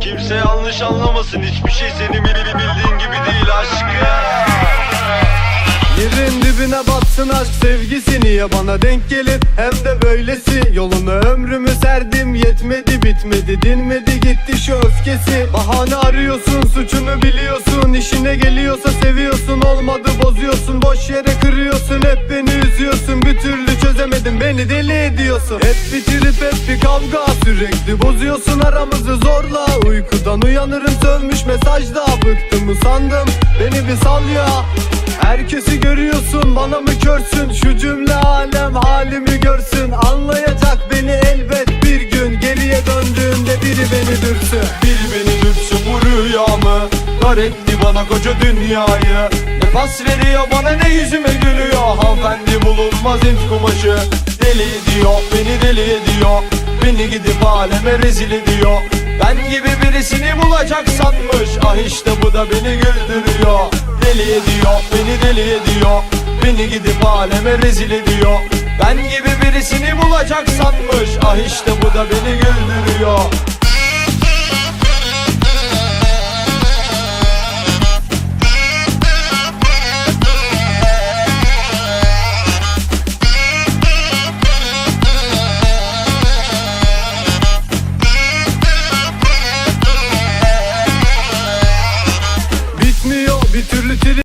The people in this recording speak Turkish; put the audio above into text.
Kimse yanlış anlamasın hiçbir şey senin bildiğin gibi değil aşkım. Yerin dibine batsın aşk sevgisi niye bana denk gelir hem de böylesi. Yolunu ömrümü serdim yetmedi bitmedi dinmedi gitti şu öfkesi. Bahane arıyorsun suçunu biliyorsun işine geliyorsa seviyorsun olmadı Boş yere kırıyorsun hep beni üzüyorsun. Bir türlü çözemedim beni deli ediyorsun. Hep bir trip hep bir kavga sürekli bozuyorsun aramızı. Zorla Uykudan uyanırım sönmüş mesajda bıktım usandım. Beni bir sal ya Herkesi görüyorsun bana mı körsün? Şu cümle alem halimi görsün. Anlayacak beni elbet. Bir gün Geriye döndüğümde biri beni dürsün Biri beni dürtsün bu rüyamı Dar etti bana koca dünyayı. Ne pas veriyor bana ne yüzüme gülüyor. Hanımefendi bulunmaz int kumaşı. Deli ediyor beni deli ediyor Beni gidip aleme rezil ediyor. Ben gibi birisini bulacak sanmış Ah işte bu da beni güldürüyor. Deli ediyor beni deli ediyor Beni gidip aleme rezil ediyor. Ben gibi birisini bulacak sanmış Ah işte bu da beni güldürüyor bir türlü tri